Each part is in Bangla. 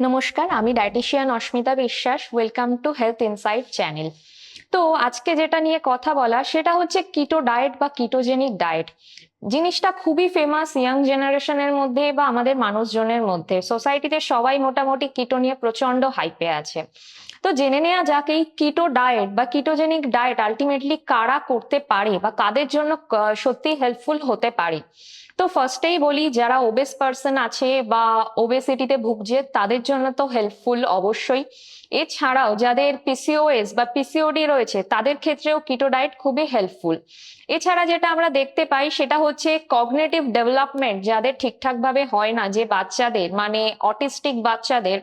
নমস্কার, আমি dietitian Asmita Biswas, welcome to health insight channel. তো আজকে যেটা নিয়ে কথা বলা সেটা হচ্ছে কিটো ডায়েট বা কিটোজেনিক ডায়েট। জিনিসটা খুবই ফেমাস ইয়াং জেনারেশনের মধ্যে বা আমাদের মানুষজনের মধ্যে। সোসাইটিতে সবাই মোটামুটি কিটো নিয়ে প্রচণ্ড হাইপে আছে। তো জেনে নেওয়া যাক, এই কিটো ডায়েট বা কিটোজেনিক ডায়েট আলটিমেটলি কারা করতে পারে বা কাদের জন্য সত্যি হেল্পফুল হতে পারে? তো ফার্স্টেই বলি, যারা ওবেস পার্সন আছে বা ওবেসিটিতে ভুগছে, তাদের জন্য তো হেল্পফুল অবশ্যই। এছাড়াও যাদের পিসিওএস বা পিসিওডি রয়েছে, তাদের ক্ষেত্রেও কিটো ডায়েট খুবই হেল্পফুল এছাড়া যেটা আমরা দেখতে পাই, সেটা হচ্ছে কগনেটিভ ডেভেলপমেন্ট যাদের ঠিকঠাক ভাবে হয় না, যে বাচ্চাদের মানে অটিস্টিক বাচ্চাদের,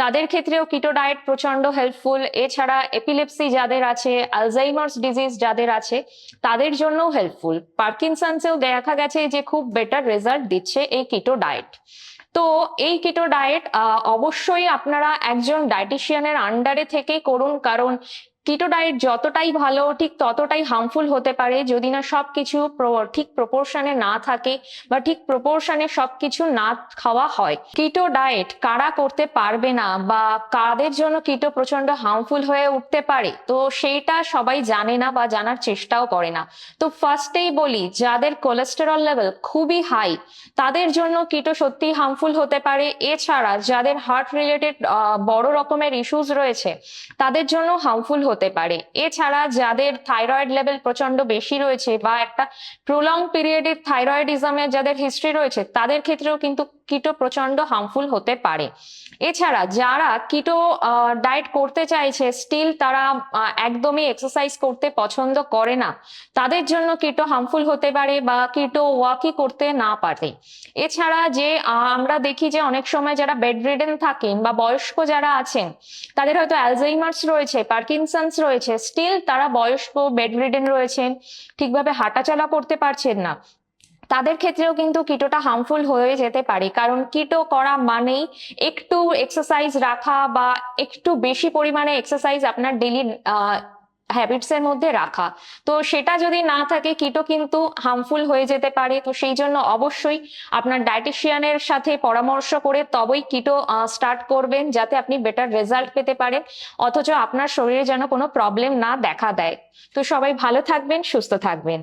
তাদের ক্ষেত্রেও কিটো ডায়েট প্রচণ্ড হেল্পফুল এছাড়া এপিলেপসি যাদের আছে আলজাইমার্স ডিজিজ যাদের আছে, তাদের জন্যও হেল্পফুল পার্কিনসন্সেও দেখা গেছে যে খুব বেটার রেজাল্ট দিচ্ছে এই কিটো ডায়েট তো এই কিটো ডায়েট অবশ্যই আপনারা একজন ডায়েটিশিয়ানের আন্ডারে থেকেই করুন, কারণ কিটো ডায়েট যতটাই ভালো, ঠিক ততটাই হার্মফুল হতে পারে যদি না সবকিছু ঠিক প্রপোর্শনে না থাকে বা ঠিক প্রপোর্শনে সবকিছু না খাওয়া হয়। কিটো ডায়েট কারা করতে পারবে না বা কাদের জন্য কিটো প্রচণ্ড হার্মফুল হয়ে উঠতে পারে? তো সেইটা সবাই জানে না বা জানার চেষ্টাও করে না। তো ফার্স্টেই বলি, যাদের কোলেস্টেরল লেভেল খুবই হাই তাদের জন্য কিটো সত্যি হার্মফুল হতে পারে। এছাড়া যাদের হার্ট রিলেটেড বড় রকমের ইস্যুস রয়েছে, তাদের জন্য হার্মফুল হতে পারে। এছাড়া যাদের থাইরয়েড লেভেল প্রচণ্ড বেশি রয়েছে বা একটা প্রলং পিরিয়ডের থাইরয়েডিজমের যাদের হিস্ট্রি রয়েছে, তাদের ক্ষেত্রেও কিন্তু কিটো প্রচণ্ড হার্মফুল হতে পারে। এছাড়া যারা কিটো ডায়েট করতে চাইছে স্টিল তারা একদমই এক্সারসাইজ করতে পছন্দ করে না, তাদের জন্য কিটো হার্মফুল হতে পারে বা কিটো ওয়াকি করতে না পারে। এছাড়া যে আমরা দেখি যে অনেক সময় যারা বেড রিডেন থাকেন বা বয়স্ক যারা আছেন, তাদের হয়তো অ্যালজাইমার্স রয়েছে পার্কিনসন্স রয়েছে স্টিল তারা বয়স্ক বেড রিডেন রয়েছেন, ঠিকভাবে হাঁটাচলা করতে পারছেন না। তাদের ক্ষেত্রেও কিন্তু কিটোটা হার্মফুল হয়ে যেতে পারে, কারণ কিটো করা মানেই একটু এক্সারসাইজ রাখা বা একটু বেশি পরিমাণে এক্সারসাইজ আপনার ডেলি হ্যাবিটস এর মধ্যে রাখা। তো সেটা যদি না থাকে কিটো কিন্তু হার্মফুল হয়ে যেতে পারে। তো সেই জন্য অবশ্যই আপনার ডায়েটিশিয়ানের সাথে পরামর্শ করে তবেই কিটো স্টার্ট করবেন, যাতে আপনি বেটার রেজাল্ট পেতে পারেন। অথচ আপনার শরীরে যেন কোনো প্রবলেম না দেখা দেয়। তো সবাই ভালো থাকবেন, সুস্থ থাকবেন।